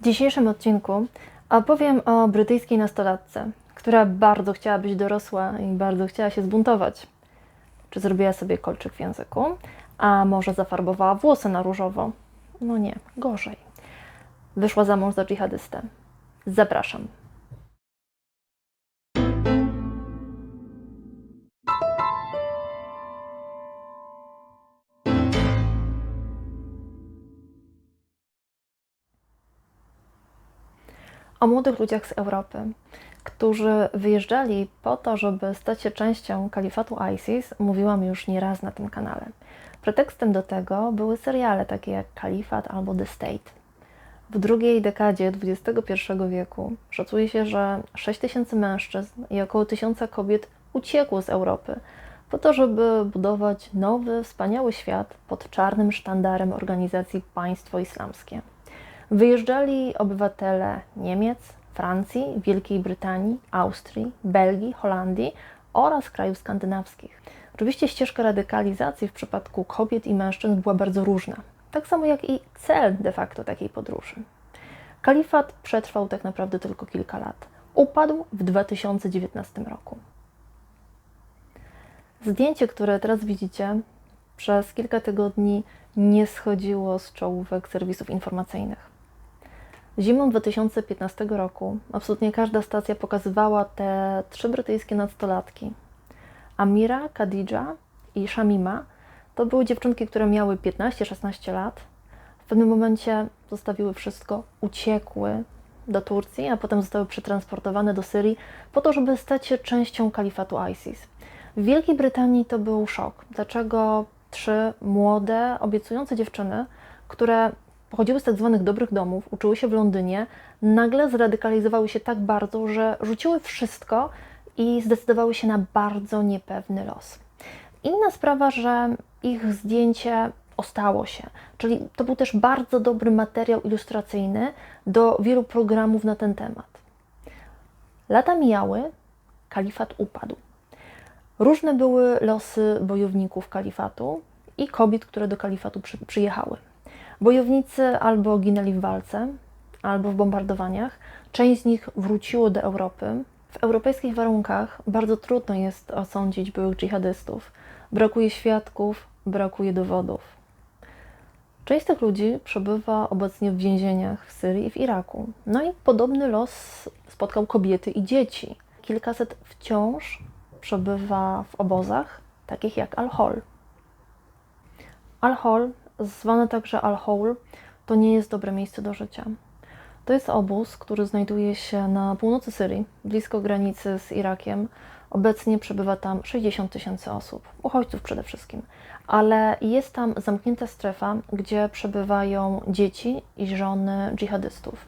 W dzisiejszym odcinku opowiem o brytyjskiej nastolatce, która bardzo chciała być dorosła i bardzo chciała się zbuntować. Czy zrobiła sobie kolczyk w języku, a może zafarbowała włosy na różowo? No nie, gorzej. Wyszła za mąż za dżihadystę. Zapraszam. O młodych ludziach z Europy, którzy wyjeżdżali po to, żeby stać się częścią kalifatu ISIS, mówiłam już nieraz na tym kanale. Pretekstem do tego były seriale takie jak Kalifat albo The State. W drugiej dekadzie XXI wieku szacuje się, że 6 tysięcy mężczyzn i około tysiąca kobiet uciekło z Europy po to, żeby budować nowy, wspaniały świat pod czarnym sztandarem organizacji Państwo Islamskie. Wyjeżdżali obywatele Niemiec, Francji, Wielkiej Brytanii, Austrii, Belgii, Holandii oraz krajów skandynawskich. Oczywiście ścieżka radykalizacji w przypadku kobiet i mężczyzn była bardzo różna, tak samo jak i cel de facto takiej podróży. Kalifat przetrwał tak naprawdę tylko kilka lat. Upadł w 2019 roku. Zdjęcie, które teraz widzicie, przez kilka tygodni nie schodziło z czołówek serwisów informacyjnych. Zimą 2015 roku absolutnie każda stacja pokazywała te trzy brytyjskie nastolatki. Amira, Khadija i Shamima to były dziewczynki, które miały 15-16 lat. W pewnym momencie zostawiły wszystko, uciekły do Turcji, a potem zostały przetransportowane do Syrii po to, żeby stać się częścią kalifatu ISIS. W Wielkiej Brytanii to był szok. Dlaczego trzy młode, obiecujące dziewczyny, które pochodziły z tak zwanych dobrych domów, uczyły się w Londynie, nagle zradykalizowały się tak bardzo, że rzuciły wszystko i zdecydowały się na bardzo niepewny los. Inna sprawa, że ich zdjęcie ostało się, czyli to był też bardzo dobry materiał ilustracyjny do wielu programów na ten temat. Lata mijały, kalifat upadł. Różne były losy bojowników kalifatu i kobiet, które do kalifatu przy, przyjechały. Bojownicy albo ginęli w walce, albo w bombardowaniach. Część z nich wróciło do Europy. W europejskich warunkach bardzo trudno jest osądzić byłych dżihadystów. Brakuje świadków, brakuje dowodów. Część z tych ludzi przebywa obecnie w więzieniach w Syrii i w Iraku. No i podobny los spotkał kobiety i dzieci. Kilkaset wciąż przebywa w obozach, takich jak Al-Hol. Al-Hol zwane także Al-Hol, to nie jest dobre miejsce do życia. To jest obóz, który znajduje się na północy Syrii, blisko granicy z Irakiem. Obecnie przebywa tam 60 tysięcy osób, uchodźców przede wszystkim, ale jest tam zamknięta strefa, gdzie przebywają dzieci i żony dżihadystów.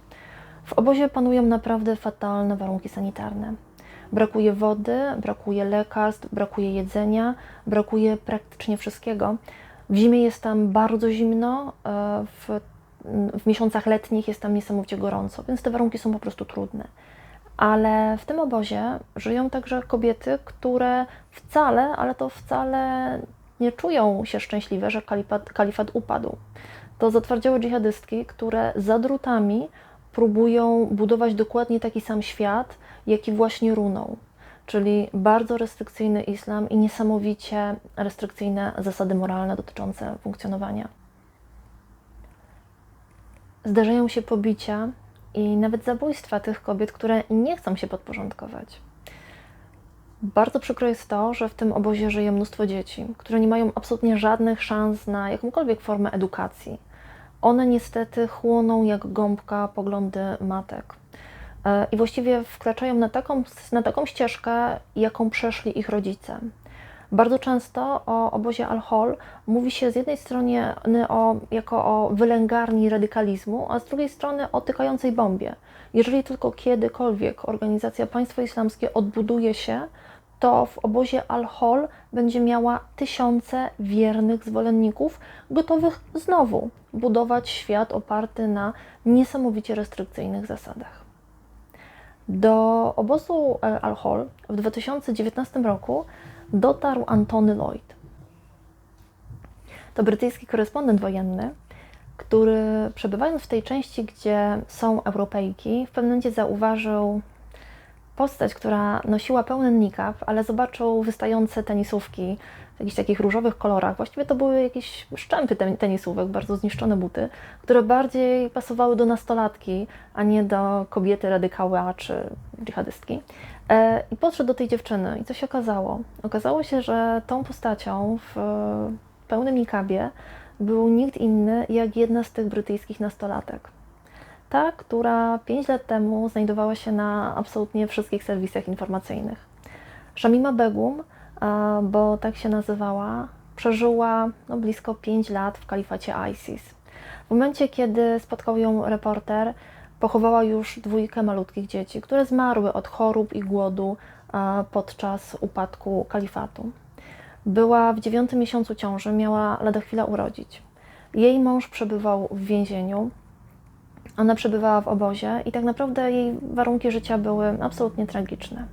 W obozie panują naprawdę fatalne warunki sanitarne. Brakuje wody, brakuje lekarstw, brakuje jedzenia, brakuje praktycznie wszystkiego, w zimie jest tam bardzo zimno, e, w, w miesiącach letnich jest tam niesamowicie gorąco, więc te warunki są po prostu trudne. Ale w tym obozie żyją także kobiety, które wcale, ale to wcale nie czują się szczęśliwe, że kalifat, kalifat upadł. To zatwardziałe dżihadystki, które za drutami próbują budować dokładnie taki sam świat, jaki właśnie runął czyli bardzo restrykcyjny islam i niesamowicie restrykcyjne zasady moralne dotyczące funkcjonowania. Zdarzają się pobicia i nawet zabójstwa tych kobiet, które nie chcą się podporządkować. Bardzo przykro jest to, że w tym obozie żyje mnóstwo dzieci, które nie mają absolutnie żadnych szans na jakąkolwiek formę edukacji. One niestety chłoną jak gąbka poglądy matek. E, i właściwie wkraczają na taką, na taką ścieżkę, jaką przeszli ich rodzice. Bardzo często o obozie Al-Hol mówi się z jednej strony o, jako o wylęgarni radykalizmu, a z drugiej strony o tykającej bombie. Jeżeli tylko kiedykolwiek organizacja Państwo Islamskie odbuduje się, to w obozie Al-Hol będzie miała tysiące wiernych zwolenników, gotowych znowu budować świat oparty na niesamowicie restrykcyjnych zasadach. Do obozu Al-Hol w 2019 roku dotarł Antony Lloyd. To brytyjski korespondent wojenny, który przebywając w tej części, gdzie są Europejki, w pewnym momencie zauważył postać, która nosiła pełny niqab, ale zobaczył wystające tenisówki w jakichś takich różowych kolorach. Właściwie to były jakieś szczępy ten- tenisówek, bardzo zniszczone buty, które bardziej pasowały do nastolatki, a nie do kobiety radykała czy dżihadystki. E, I podszedł do tej dziewczyny i co się okazało? Okazało się, że tą postacią w pełnym niqabie był nikt inny jak jedna z tych brytyjskich nastolatek. Ta, która 5 lat temu znajdowała się na absolutnie wszystkich serwisach informacyjnych. Shamima Begum, bo tak się nazywała, przeżyła no, blisko 5 lat w kalifacie ISIS. W momencie, kiedy spotkał ją reporter, pochowała już dwójkę malutkich dzieci, które zmarły od chorób i głodu podczas upadku kalifatu. Była w dziewiątym miesiącu ciąży, miała lada chwila urodzić. Jej mąż przebywał w więzieniu, ona przebywała w obozie i tak naprawdę jej warunki życia były absolutnie tragiczne.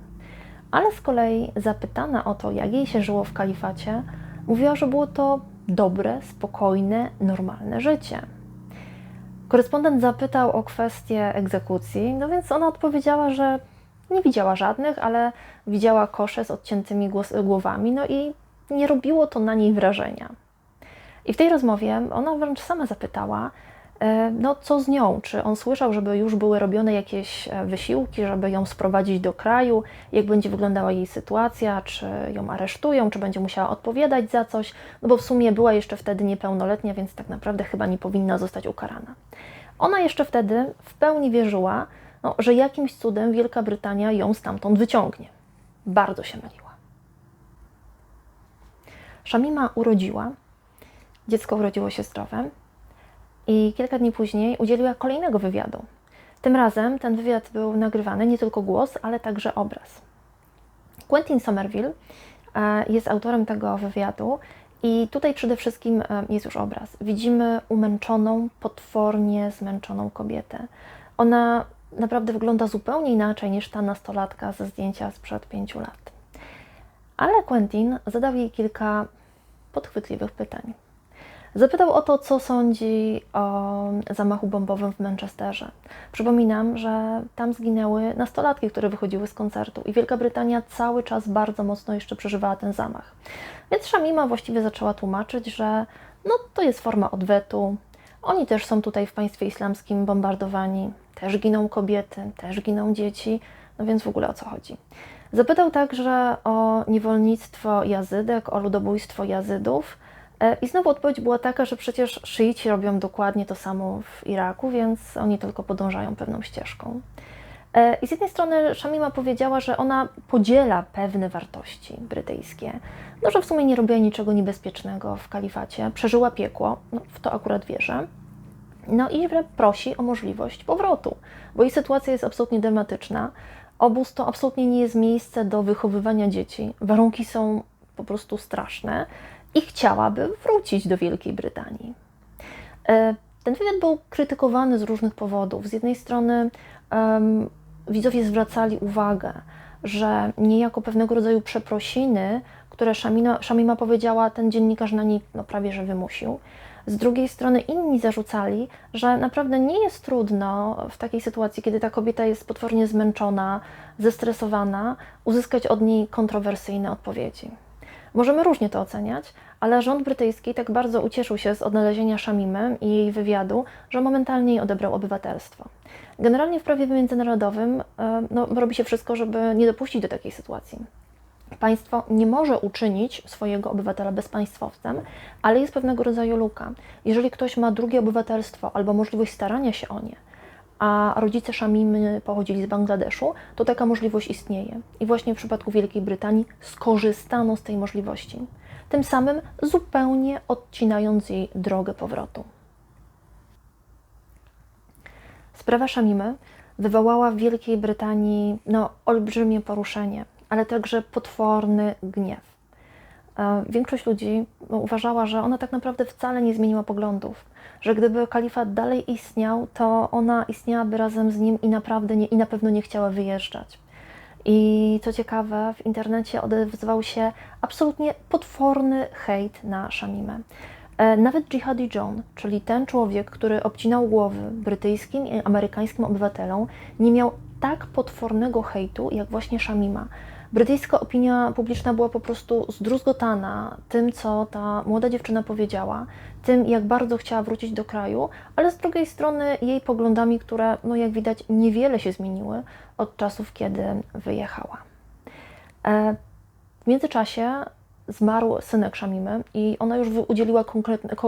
Ale z kolei zapytana o to, jak jej się żyło w kalifacie, mówiła, że było to dobre, spokojne, normalne życie. Korespondent zapytał o kwestię egzekucji, no więc ona odpowiedziała, że nie widziała żadnych, ale widziała kosze z odciętymi głos- głowami, no i nie robiło to na niej wrażenia. I w tej rozmowie ona wręcz sama zapytała, no co z nią? Czy on słyszał, żeby już były robione jakieś e, wysiłki, żeby ją sprowadzić do kraju? Jak będzie wyglądała jej sytuacja? Czy ją aresztują? Czy będzie musiała odpowiadać za coś? No bo w sumie była jeszcze wtedy niepełnoletnia, więc tak naprawdę chyba nie powinna zostać ukarana. Ona jeszcze wtedy w pełni wierzyła, no, że jakimś cudem Wielka Brytania ją stamtąd wyciągnie. Bardzo się myliła. Szamima urodziła, dziecko urodziło się zdrowe i kilka dni później udzieliła kolejnego wywiadu. Tym razem ten wywiad był nagrywany nie tylko głos, ale także obraz. Quentin Somerville e, jest autorem tego wywiadu i tutaj przede wszystkim e, jest już obraz. Widzimy umęczoną, potwornie zmęczoną kobietę. Ona naprawdę wygląda zupełnie inaczej niż ta nastolatka ze zdjęcia sprzed pięciu lat. Ale Quentin zadał jej kilka podchwytliwych pytań. Zapytał o to, co sądzi o zamachu bombowym w Manchesterze. Przypominam, że tam zginęły nastolatki, które wychodziły z koncertu i Wielka Brytania cały czas bardzo mocno jeszcze przeżywała ten zamach. Więc Shamima właściwie zaczęła tłumaczyć, że no, to jest forma odwetu. Oni też są tutaj w państwie islamskim bombardowani, też giną kobiety, też giną dzieci, no więc w ogóle o co chodzi. Zapytał także o niewolnictwo jazydek, o ludobójstwo jazydów. E, I znowu odpowiedź była taka, że przecież szyici robią dokładnie to samo w Iraku, więc oni tylko podążają pewną ścieżką. E, I z jednej strony Shamima powiedziała, że ona podziela pewne wartości brytyjskie, no, że w sumie nie robiła niczego niebezpiecznego w kalifacie, przeżyła piekło, no, w to akurat wierzę. No i prosi o możliwość powrotu, bo jej sytuacja jest absolutnie dramatyczna. Obóz to absolutnie nie jest miejsce do wychowywania dzieci. Warunki są po prostu straszne i chciałaby wrócić do Wielkiej Brytanii. E, Ten wywiad był krytykowany z różnych powodów. Z jednej strony um, widzowie zwracali uwagę, że niejako pewnego rodzaju przeprosiny, które Szamina, Szamima powiedziała, ten dziennikarz na niej no, prawie że wymusił. Z drugiej strony inni zarzucali, że naprawdę nie jest trudno w takiej sytuacji, kiedy ta kobieta jest potwornie zmęczona, zestresowana, uzyskać od niej kontrowersyjne odpowiedzi. Możemy różnie to oceniać, ale rząd brytyjski tak bardzo ucieszył się z odnalezienia Szamimy i jej wywiadu, że momentalnie jej odebrał obywatelstwo. Generalnie w prawie międzynarodowym e, no, robi się wszystko, żeby nie dopuścić do takiej sytuacji. Państwo nie może uczynić swojego obywatela bezpaństwowcem, ale jest pewnego rodzaju luka. Jeżeli ktoś ma drugie obywatelstwo albo możliwość starania się o nie, a rodzice Szamimy pochodzili z Bangladeszu, to taka możliwość istnieje. I właśnie w przypadku Wielkiej Brytanii skorzystano z tej możliwości, tym samym zupełnie odcinając jej drogę powrotu. Sprawa Szamimy wywołała w Wielkiej Brytanii no, olbrzymie poruszenie, ale także potworny gniew. E, Większość ludzi no, uważała, że ona tak naprawdę wcale nie zmieniła poglądów, że gdyby kalifat dalej istniał, to ona istniałaby razem z nim i naprawdę nie, i na pewno nie chciała wyjeżdżać. I co ciekawe, w internecie odezwał się absolutnie potworny hejt na Szamimę. E, Nawet Jihadi John, czyli ten człowiek, który obcinał głowy brytyjskim i amerykańskim obywatelom, nie miał tak potwornego hejtu jak właśnie Shamima. Brytyjska opinia publiczna była po prostu zdruzgotana tym, co ta młoda dziewczyna powiedziała, tym, jak bardzo chciała wrócić do kraju, ale z drugiej strony jej poglądami, które, no jak widać, niewiele się zmieniły od czasów, kiedy wyjechała. E, W międzyczasie zmarł synek Szamimy i ona już udzieliła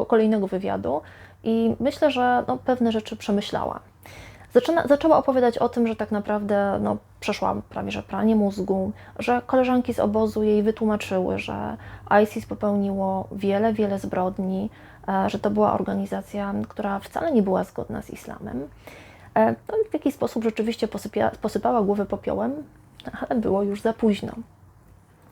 kolejnego wywiadu i myślę, że no, pewne rzeczy przemyślała. Zaczyna, zaczęła opowiadać o tym, że tak naprawdę no, przeszła prawie że pranie mózgu, że koleżanki z obozu jej wytłumaczyły, że ISIS popełniło wiele, wiele zbrodni, e, że to była organizacja, która wcale nie była zgodna z islamem. E, No i w jakiś sposób rzeczywiście posypia, posypała głowę popiołem, ale było już za późno.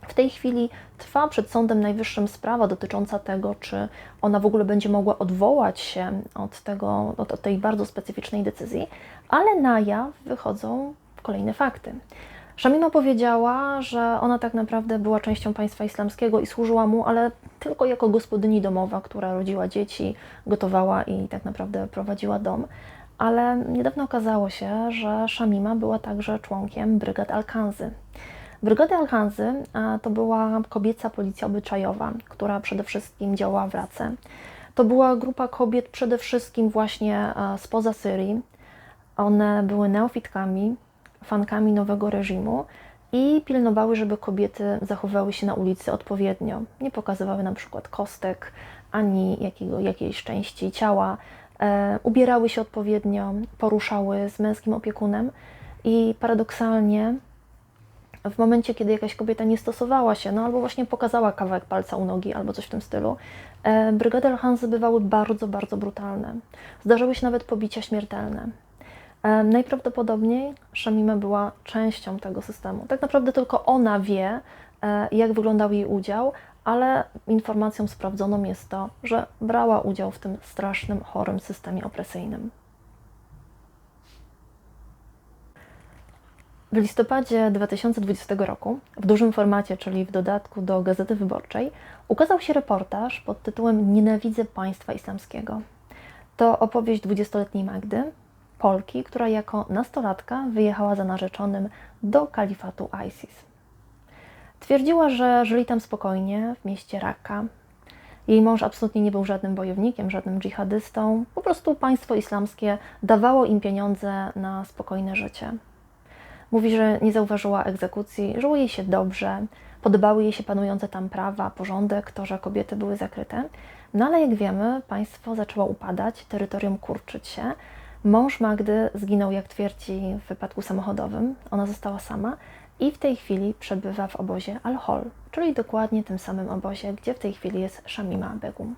W tej chwili trwa przed Sądem Najwyższym sprawa dotycząca tego, czy ona w ogóle będzie mogła odwołać się od, tego, od tej bardzo specyficznej decyzji, ale na jaw wychodzą kolejne fakty. Szamima powiedziała, że ona tak naprawdę była częścią państwa islamskiego i służyła mu, ale tylko jako gospodyni domowa, która rodziła dzieci, gotowała i tak naprawdę prowadziła dom. Ale niedawno okazało się, że Szamima była także członkiem brygad Al-Kanzy. Brygady Al-Hanzy a, to była kobieca policja obyczajowa, która przede wszystkim działała w Race. To była grupa kobiet przede wszystkim właśnie spoza Syrii. One były neofitkami, fankami nowego reżimu i pilnowały, żeby kobiety zachowywały się na ulicy odpowiednio. Nie pokazywały na przykład kostek ani jakiego, jakiejś części ciała. E, ubierały się odpowiednio, poruszały z męskim opiekunem i paradoksalnie w momencie, kiedy jakaś kobieta nie stosowała się, no albo właśnie pokazała kawałek palca u nogi, albo coś w tym stylu, e, brygady Al-Hanzy bywały bardzo, bardzo brutalne. Zdarzały się nawet pobicia śmiertelne. Najprawdopodobniej Shamima była częścią tego systemu. Tak naprawdę tylko ona wie, e, jak wyglądał jej udział, ale informacją sprawdzoną jest to, że brała udział w tym strasznym, chorym systemie opresyjnym. W listopadzie 2020 roku, w dużym formacie, czyli w dodatku do Gazety Wyborczej, ukazał się reportaż pod tytułem Nienawidzę państwa islamskiego. To opowieść 20-letniej Magdy, Polki, która jako nastolatka wyjechała za narzeczonym do kalifatu ISIS. Twierdziła, że żyli tam spokojnie w mieście Raqqa. Jej mąż absolutnie nie był żadnym bojownikiem, żadnym dżihadystą. Po prostu państwo islamskie dawało im pieniądze na spokojne życie. Mówi, że nie zauważyła egzekucji, żyło jej się dobrze, podobały jej się panujące tam prawa, porządek, to, że kobiety były zakryte. No ale jak wiemy, państwo zaczęło upadać, terytorium kurczyć się. Mąż Magdy zginął, jak twierdzi, w wypadku samochodowym. Ona została sama i w tej chwili przebywa w obozie Al-Hol, czyli dokładnie tym samym obozie, gdzie w tej chwili jest Shamima Begum.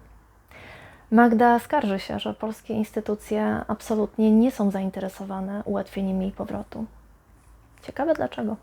Magda skarży się, że polskie instytucje absolutnie nie są zainteresowane ułatwieniem jej powrotu. Ciekawe dlaczego.